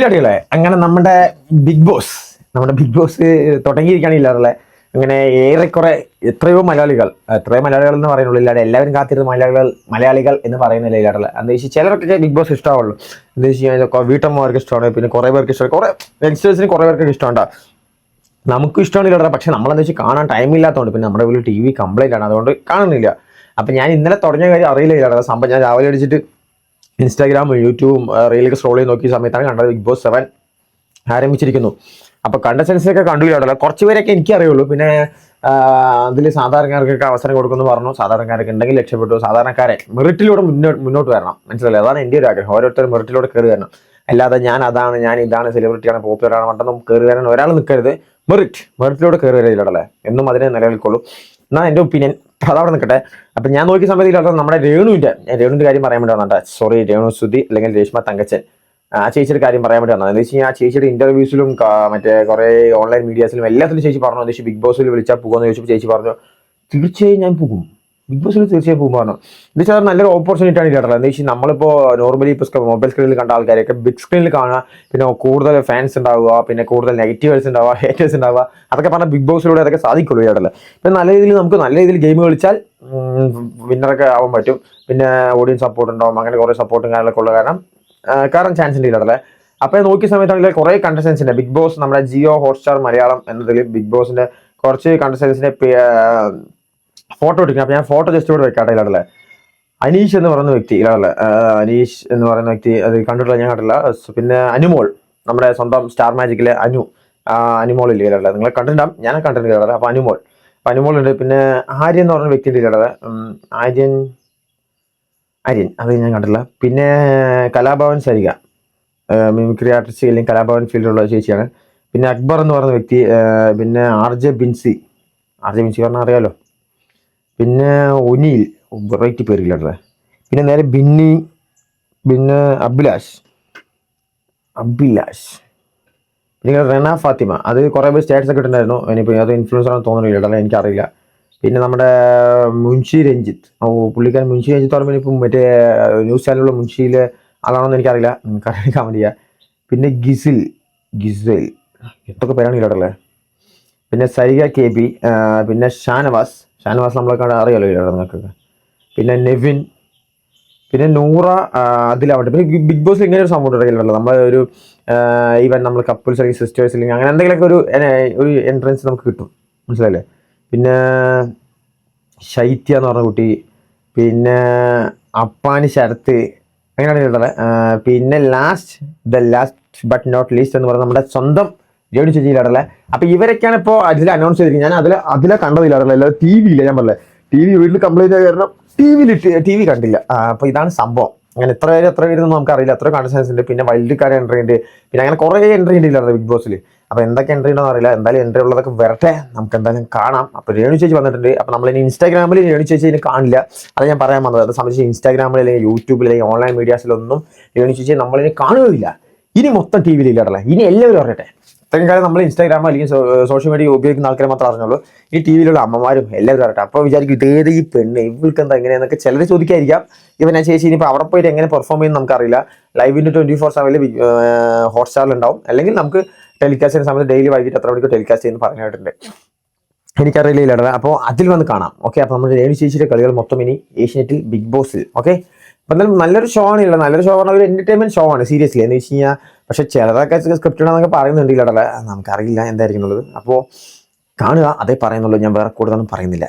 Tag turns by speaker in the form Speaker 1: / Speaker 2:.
Speaker 1: ഇല്ലാടികളെ അങ്ങനെ നമ്മുടെ Bigg Boss നമ്മുടെ ബിഗ് ബോസ് തുടങ്ങിയിരിക്കുകയാണ് ഇല്ലാറുള്ളത് അങ്ങനെ ഏറെക്കുറെ എത്രയോ മലയാളികൾ എത്രയോ മലയാളികൾ എന്ന് പറയുന്നുള്ളൂ ഇല്ലാതെ എല്ലാവരും കാത്തിരുന്ന മലയാളികൾ മലയാളികൾ എന്ന് പറയുന്നില്ല ഇല്ലാറുള്ള എന്താ വെച്ചാൽ ചിലർക്കൊക്കെ ബിഗ് ബോസ് ഇഷ്ടമാവുള്ളൂ എന്താ വെച്ച് കഴിഞ്ഞാൽ വീട്ടമ്മമാർക്ക് ഇഷ്ടമാണ് പിന്നെ കുറേ പേർക്ക് ഇഷ്ടമാണ്. കുറേ യങ്സ്റ്റേഴ്സിന് കുറേ പേർക്ക് ഇഷ്ടമുണ്ടാവും നമുക്കും ഇഷ്ടമാണ് ഇല്ലാതെ പക്ഷേ നമ്മളെന്താ വെച്ചാൽ കാണാൻ ടൈം ഇല്ലാത്തതുകൊണ്ട് പിന്നെ നമ്മുടെ വീട്ടിൽ ടി വി കംപ്ലൈന്റ് ആണ്. അതുകൊണ്ട് കാണുന്നില്ല. അപ്പം ഞാൻ ഇന്നലെ തുടങ്ങിയ കാര്യം അറിയില്ല ഇല്ലാതെ സംഭവം ഞാൻ രാവിലെ അടിച്ചിട്ട് ഇൻസ്റ്റാഗ്രാമും യൂട്യൂബും റീലൊക്കെ സ്ക്രോൾ ചെയ്ത് നോക്കിയ സമയത്താണ് കണ്ടത് ബിഗ് ബോസ് സെവൻ ആരംഭിച്ചിരിക്കുന്നു. അപ്പൊ കണ്ടസ്റ്റൻസിനൊക്കെ കണ്ടുപിടിക്കാറില്ല കുറച്ച് പേരൊക്കെ എനിക്ക് അറിയുള്ളൂ പിന്നെ അതിൽ സാധാരണക്കാർക്കൊക്കെ അവസരം കൊടുക്കുമെന്ന് പറഞ്ഞു. സാധാരണക്കാരൊക്കെ ഉണ്ടെങ്കിൽ രക്ഷപ്പെട്ടു. സാധാരണക്കാരെ മെറിറ്റിലൂടെ മുന്നോട്ട് മുന്നോട്ട് വരണം. മനസ്സിലായില്ലേ? അതാണ് എന്റെ ഒരു ആഗ്രഹം. ഓരോരുത്തരും മെറിറ്റിലൂടെ കയറി വരണം. അല്ലാതെ ഞാൻ അതാണ് ഞാൻ ഇതാണ് സെലിബ്രിറ്റിയാണ് പോപ്പുലറാണ് മറ്റൊന്നും കയറി വരാൻ ഒരാൾ നിൽക്കരുത്. മെറിറ്റ് മെറിറ്റിലൂടെ കയറി വരില്ലടല്ലേ എന്നും അതിനെ നിലനിൽക്കുള്ളൂ. എന്നാ എന്റെ ഒപ്പീനിയൻ. അതവിടെ നിൽക്കട്ടെ അപ്പൊ ഞാൻ നോക്കിയ സമയത്ത് നമ്മുടെ രേണുവിന്റെ രേണുവിന്റെ കാര്യം പറയാൻ വേണ്ടി വന്നിട്ട് സോറി രേണു സുധി അല്ലെങ്കിൽ രേഷ്മ തങ്കച്ചൻ. ആ ചേച്ചിയുടെ കാര്യം പറയാൻ വേണ്ടി വന്നത്. എന്താ വെച്ച് കഴിഞ്ഞാൽ ആ ചേച്ചിയുടെ ഇന്റർവ്യൂസിലും മറ്റേ കുറെ ഓൺലൈൻ മീഡിയാസിലും എല്ലാത്തിലും ചേച്ചി പറഞ്ഞു. എന്താ ബിഗ് ബോസിൽ വിളിച്ചാൽ പോകുമെന്ന് ചോദിച്ചപ്പോൾ ചേച്ചി പറഞ്ഞു തീർച്ചയായും ഞാൻ പോകും. ബിഗ് ബോസിൽ തീർച്ചയായും പോകുമ്പോൾ എന്ന് വെച്ചാൽ നല്ലൊരു ഓപ്പർച്യൂണിറ്റി ആണ് ഇല്ലാട്ടത് എന്താ വെച്ചാൽ നമ്മളിപ്പോൾ നോർമലി ഇപ്പോൾ മൊബൈൽ സ്ക്രീനിൽ കണ്ട ആൾക്കാരെയൊക്കെ ബിഗ് സ്ക്രീനിൽ കാണുക. പിന്നെ കൂടുതൽ ഫാൻസ് ഉണ്ടാവുക. പിന്നെ കൂടുതൽ നെഗറ്റീവേഴ്സ് ഉണ്ടാവുക ഹേറ്റേഴ്സ് ഉണ്ടാവുക. അതൊക്കെ പറഞ്ഞാൽ ബിഗ് ബോസിലൂടെ അതൊക്കെ സാധിക്കുള്ളൂ ഇല്ലാട്ടല്ലേ ഇപ്പം നല്ല രീതിയിൽ നമുക്ക് നല്ല രീതിയിൽ ഗെയിം കളിച്ചാൽ വിന്നറൊക്കെ ആവാൻ പറ്റും. പിന്നെ ഓഡിയൻസ് സപ്പോർട്ട് ഉണ്ടാവും. അങ്ങനെ കുറേ സപ്പോർട്ടും കാര്യങ്ങളൊക്കെ ഉള്ള കാരണം കാരണം ചാൻസ് ഉണ്ട് ഇല്ലാട്ടല്ലേ അപ്പോൾ നോക്കിയ സമയത്താണെങ്കിൽ കുറേ കണ്ടസ്റ്റൻസ് ഉണ്ട് ബിഗ് ബോസ് നമ്മുടെ ജിയോ ഹോട്ട്സ്റ്റാർ മലയാളം എന്നതിൽ ബിഗ് ബോസിന്റെ കുറച്ച് കണ്ടസ്റ്റൻസിന്റെ ഫോട്ടോ എടുക്കണം. അപ്പൊ ഞാൻ ഫോട്ടോ ജസ്റ്റ് ഇവിടെ വെക്കാട്ടെ ഇല്ലാടല്ലേ അനീഷ് എന്ന് പറയുന്ന വ്യക്തി ഇല്ലാടല്ലേ അനീഷ് എന്ന് പറയുന്ന വ്യക്തി അത് കണ്ടിട്ടില്ല ഞാൻ കണ്ടില്ല പിന്നെ അനുമോൾ നമ്മുടെ സ്വന്തം സ്റ്റാർ മാജിക്കിലെ അനു. അനുമോൾ ഇല്ലേ ഇല്ലാടല്ലേ നിങ്ങൾ കണ്ടിട്ടുണ്ടാവും. ഞാൻ കണ്ടിട്ടില്ല ഇല്ലാടല്ലേ അപ്പൊ അനുമോൾ. അപ്പൊ അനുമോൾ ഉണ്ട്. പിന്നെ ആര്യൻ എന്ന് പറയുന്ന വ്യക്തി ഉണ്ട് ഇല്ലാടല്ലേ ആര്യൻ. ആര്യൻ. അത് ഞാൻ കണ്ടില്ല പിന്നെ കലാഭവൻ സരിക മിമിക്രി ആർട്ടിസ്റ്റ് അല്ലെങ്കിൽ കലാഭവൻ ഫീൽഡിലുള്ള ചേച്ചിയാണ്. പിന്നെ അക്ബർ എന്ന് പറയുന്ന വ്യക്തി പിന്നെ R J Binsy. R J Binsy പറഞ്ഞാൽ അറിയാലോ? പിന്നെ ഒനിയിൽ വെറൈറ്റി പേരില്ലേ പിന്നെ നേരെ ബിന്നി പിന്നെ അഭിലാഷ്. അഭിലാഷ്. പിന്നെ റെന ഫാത്തിമ. അത് കുറേ പേര് സ്റ്റാറ്റസ് ഒക്കെ ഇട്ടുണ്ടായിരുന്നു ഇനിയിപ്പോൾ അത് ഇൻഫ്ലുവൻസർ ആണെന്ന് തോന്നുന്നില്ല കേട്ടോ എനിക്കറിയില്ല. പിന്നെ നമ്മുടെ മുൻഷി രഞ്ജിത്ത്. ഓ പുള്ളിക്കാരൻ മുൻഷി രഞ്ജിത്ത് പറയുമ്പോൾ ഇപ്പം മറ്റേ ന്യൂസ് ചാനലുള്ള മുൻഷിയിലെ ആളാണെന്ന് എനിക്കറിയില്ല. നിങ്ങൾക്കറിയാൻ കമന്റ് ചെയ്യുക പിന്നെ ഗിസിൽ ഗിസൽ. എന്തൊക്കെ പേരാണ് ഇല്ലാടല്ലേ പിന്നെ സരിക കെ പിന്നെ ഷാനവാസ്. ഷാനവാസ് നമ്മളൊക്കെ അറിയാലോ ഇല്ലാടോ നിങ്ങൾക്കൊക്കെ. പിന്നെ നെവിൻ പിന്നെ നൂറ അതിലാവട്ടെ. പിന്നെ ബിഗ്- ബോസ് ഇങ്ങനെ ഒരു സംഭവം ഉണ്ടല്ലോ നമ്മൾ ഒരു ഈവൻ നമ്മൾ കപ്പിൾസ് അല്ലെങ്കിൽ സിസ്റ്റേഴ്സ് അല്ലെങ്കിൽ അങ്ങനെ എന്തെങ്കിലുമൊക്കെ ഒരു ഒരു എൻട്രൻസ് നമുക്ക് കിട്ടും. മനസ്സിലായില്ലേ? പിന്നെ ശൈത്യ എന്ന് പറഞ്ഞ കുട്ടി പിന്നെ അപ്പാനി ശരത്ത് അങ്ങനെയാണ് കേട്ടത്. പിന്നെ last the last but not least എന്ന് പറയുന്നത് നമ്മുടെ സ്വന്തം രേണു ചേച്ചിയിലാടല്ലേ അപ്പൊ ഇവരൊക്കെയാണ് ഇപ്പോൾ അതിൽ അനൗൺസ് ചെയ്തിരിക്കുന്നത്. ഞാൻ അതിൽ അതിലെ കണ്ടതിലാടല്ലേ അല്ലാതെ ടി വിയില്ല ഞാൻ പറഞ്ഞത് ടി വി വീട്ടിൽ കംപ്ലൈന്റ് ആയ കാരണം ടി വിയിൽ ടി വി കണ്ടില്ല. അപ്പോൾ അപ്പൊ ഇതാണ് സംഭവം. അങ്ങനെ എത്ര പേര് എത്ര പേര് നമുക്ക് അറിയില്ല എത്ര കണ്ടസ്റ്റൻസ് ഉണ്ട്. പിന്നെ വൈൽഡ് കാർഡ് എൻട്രി ഉണ്ട്. പിന്നെ അങ്ങനെ കുറേ എൻട്രി ഉണ്ട് ഇല്ലാതെ ബിഗ് ബോസിൽ അപ്പൊ എന്തൊക്കെ എൻട്രി ഉണ്ടോ അറിയില്ല. എന്തായാലും എൻട്രി ഉള്ളതൊക്കെ വരട്ടെ. നമുക്ക് എന്തായാലും കാണാം. അപ്പൊ രേണു ചേച്ചി വന്നിട്ടുണ്ട്. അപ്പൊ നമ്മൾ ഇനി ഇൻസ്റ്റാഗ്രാമിൽ രേണു ചേച്ചി ഇനി കാണില്ല. അത് ഞാൻ പറയാൻ വന്നത്. അത് സംബന്ധിച്ച് ഇൻസ്റ്റാഗ്രാമിൽ അല്ലെങ്കിൽ യൂട്യൂബിൽ അല്ലെങ്കിൽ ഓൺലൈൻ മീഡിയാസിലൊന്നും രേണു ചേച്ചി നമ്മളിനി കാണുകയില്ല ഇനി മൊത്തം ടി വിയിൽ ഇല്ലാടല്ലേ ഇനി എല്ലാവരും അറിയട്ടെ. ഇത്രയും കാലം നമ്മൾ ഇൻസ്റ്റാഗ്രാം അല്ലെങ്കിൽ സോഷ്യൽ മീഡിയ ഉപയോഗിക്കുന്ന ആൾക്കാരെ മാത്രമേ അറിഞ്ഞുള്ളൂ. ഈ ടി വിയിലുള്ള അമ്മമാരും എല്ലാവരും അറിയട്ടെ. അപ്പോൾ വിചാരിക്കും ഇതേത് ഈ പെണ്ണ് ഇവൾക്ക് എന്താ എങ്ങനെയെന്നൊക്കെ ചിലർ ചോദിക്കായിരിക്കാം ഇവൻ ഞാൻ ചേച്ചി ഇനിയിപ്പോൾ അവിടെ പോയിട്ട് എങ്ങനെ പെർഫോം ചെയ്യുന്ന നമുക്കറിയില്ല. ലൈവിന്റെ ട്വന്റി ഫോർ സെവനിൽ ഹോട്ട്സ്റ്റാറിൽ ഉണ്ടാവും. അല്ലെങ്കിൽ നമുക്ക് ടെലികാസ്റ്റ് സമയത്ത് ഡെയിലി വൈകിട്ട് എത്ര മണിക്ക് ടെലികാസ്റ്റ് ചെയ്യുന്ന പറഞ്ഞിട്ടുണ്ട് എനിക്കറിയില്ല ഇല്ലടാ അപ്പോൾ അതിൽ വന്ന് കാണാം. ഓക്കെ അപ്പോൾ നമ്മുടെ രേണു ചേച്ചിയുടെ കളികൾ മൊത്തം ഇനി ഏഷ്യനെറ്റിൽ ബിഗ് ബോസിൽ ഓക്കെ അപ്പം എന്തായാലും നല്ലൊരു ഷോ ആണ് ഇല്ല. നല്ലൊരു ഷോ പറഞ്ഞ ഒരു എന്റർടൈൻമെന്റ് ഷോ ആണ് സീരിയസ്ലി എന്ന് വെച്ച് കഴിഞ്ഞാൽ പക്ഷെ ചിലതൊക്കെ സ്ക്രിപ്റ്റ് ആണെന്നൊക്കെ പറയുന്നുണ്ട് ഇല്ലടല്ലേ. നമുക്കറിയില്ല എന്തായിരിക്കും എന്നുള്ളത്. അപ്പോൾ കാണുക അതേ പറയുന്നുള്ളൂ. ഞാൻ വേറെ കൂടുതലൊന്നും പറയുന്നില്ല.